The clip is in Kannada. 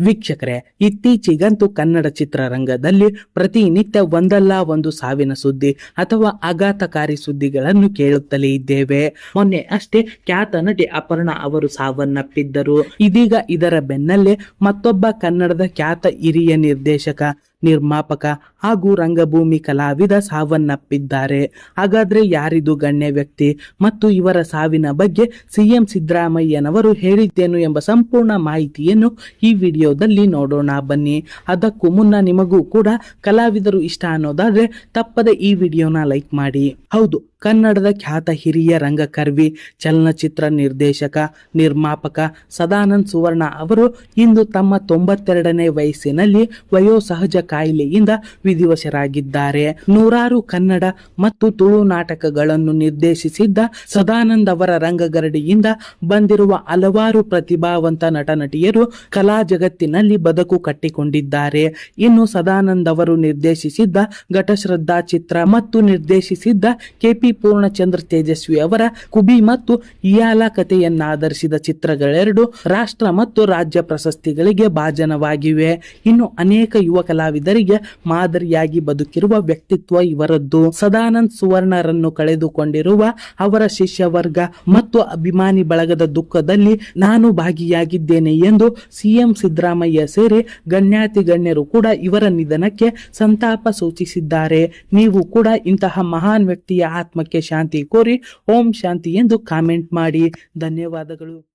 ವೀಕ್ಷಕರೇ, ಇತ್ತೀಚೆಗಂತೂ ಕನ್ನಡ ಚಿತ್ರರಂಗದಲ್ಲಿ ಪ್ರತಿನಿತ್ಯ ಒಂದಲ್ಲ ಒಂದು ಸಾವಿನ ಸುದ್ದಿ ಅಥವಾ ಆಘಾತಕಾರಿ ಸುದ್ದಿಗಳನ್ನು ಕೇಳುತ್ತಲೇ ಇದ್ದೇವೆ. ಮೊನ್ನೆ ಅಷ್ಟೇ ಖ್ಯಾತ ನಟಿ ಅಪರ್ಣ ಅವರು ಸಾವನ್ನಪ್ಪಿದ್ದರು. ಇದೀಗ ಇದರ ಬೆನ್ನಲ್ಲೇ ಮತ್ತೊಬ್ಬ ಕನ್ನಡದ ಖ್ಯಾತ ಹಿರಿಯ ನಿರ್ದೇಶಕ ನಿರ್ಮಾಪಕ ಹಾಗೂ ರಂಗಭೂಮಿ ಕಲಾವಿದ ಸಾವನ್ನಪ್ಪಿದ್ದಾರೆ. ಹಾಗಾದ್ರೆ ಯಾರಿದು ಗಣ್ಯ ವ್ಯಕ್ತಿ ಮತ್ತು ಇವರ ಸಾವಿನ ಬಗ್ಗೆ ಸಿಎಂ ಸಿದ್ದರಾಮಯ್ಯನವರು ಹೇಳಿದ್ದೇನು ಎಂಬ ಸಂಪೂರ್ಣ ಮಾಹಿತಿಯನ್ನು ಈ ವಿಡಿಯೋದಲ್ಲಿ ನೋಡೋಣ ಬನ್ನಿ. ಅದಕ್ಕೂ ಮುನ್ನ ನಿಮಗೂ ಕೂಡ ಕಲಾವಿದರು ಇಷ್ಟ ಅನ್ನೋದಾದ್ರೆ ತಪ್ಪದೆ ಈ ವಿಡಿಯೋನ ಲೈಕ್ ಮಾಡಿ. ಹೌದು, ಕನ್ನಡದ ಖ್ಯಾತ ಹಿರಿಯ ರಂಗಕರ್ವಿ, ಚಲನಚಿತ್ರ ನಿರ್ದೇಶಕ, ನಿರ್ಮಾಪಕ ಸದಾನಂದ್ ಸುವರ್ಣ ಅವರು ಇಂದು ತಮ್ಮ ತೊಂಬತ್ತೆರಡನೇ ವಯಸ್ಸಿನಲ್ಲಿ ವಯೋಸಹಜ ಕಾಯಿಲೆಯಿಂದ ವಿಧಿವಶರಾಗಿದ್ದಾರೆ. ನೂರಾರು ಕನ್ನಡ ಮತ್ತು ತುಳು ನಾಟಕಗಳನ್ನು ನಿರ್ದೇಶಿಸಿದ್ದ ಸದಾನಂದ ಅವರ ರಂಗಗರಡಿಯಿಂದ ಬಂದಿರುವ ಹಲವಾರು ಪ್ರತಿಭಾವಂತ ನಟ ನಟಿಯರು ಕಲಾ ಜಗತ್ತಿನಲ್ಲಿ ಬದುಕು ಕಟ್ಟಿಕೊಂಡಿದ್ದಾರೆ. ಇನ್ನು ಸದಾನಂದ ಅವರು ನಿರ್ದೇಶಿಸಿದ್ದ ಘಟಶ್ರದ್ಧಾ ಚಿತ್ರ ಮತ್ತು ನಿರ್ದೇಶಿಸಿದ್ದ ಕೆಪಿ ಪೂರ್ಣಚಂದ್ರ ತೇಜಸ್ವಿ ಅವರ ಕುಬಿ ಮತ್ತು ಇಯಾಲ ಕಥೆಯನ್ನಾಧರಿಸಿದ ಚಿತ್ರಗಳೆರಡು ರಾಷ್ಟ್ರ ಮತ್ತು ರಾಜ್ಯ ಪ್ರಶಸ್ತಿಗಳಿಗೆ ಭಾಜನವಾಗಿವೆ. ಇನ್ನು ಅನೇಕ ಯುವ ಕಲಾವಿದರಿಗೆ ಮಾದರಿಯಾಗಿ ಬದುಕಿರುವ ವ್ಯಕ್ತಿತ್ವ ಇವರದ್ದು. ಸದಾನಂದ್ ಸುವರ್ಣರನ್ನು ಕಳೆದುಕೊಂಡಿರುವ ಅವರ ಶಿಷ್ಯ ವರ್ಗ ಮತ್ತು ಅಭಿಮಾನಿ ಬಳಗದ ದುಃಖದಲ್ಲಿ ನಾನು ಭಾಗಿಯಾಗಿದ್ದೇನೆ ಎಂದು ಸಿಎಂ ಸಿದ್ದರಾಮಯ್ಯ ಸೇರಿ ಗಣ್ಯಾತಿ ಗಣ್ಯರು ಕೂಡ ಇವರ ನಿಧನಕ್ಕೆ ಸಂತಾಪ ಸೂಚಿಸಿದ್ದಾರೆ. ನೀವು ಕೂಡ ಇಂತಹ ಮಹಾನ್ ವ್ಯಕ್ತಿಯ ಆತ್ಮಕ್ಕೆ ಶಾಂತಿ ಕೋರಿ ಓಂ ಶಾಂತಿ ಎಂದು ಕಾಮೆಂಟ್ ಮಾಡಿ. ಧನ್ಯವಾದಗಳು.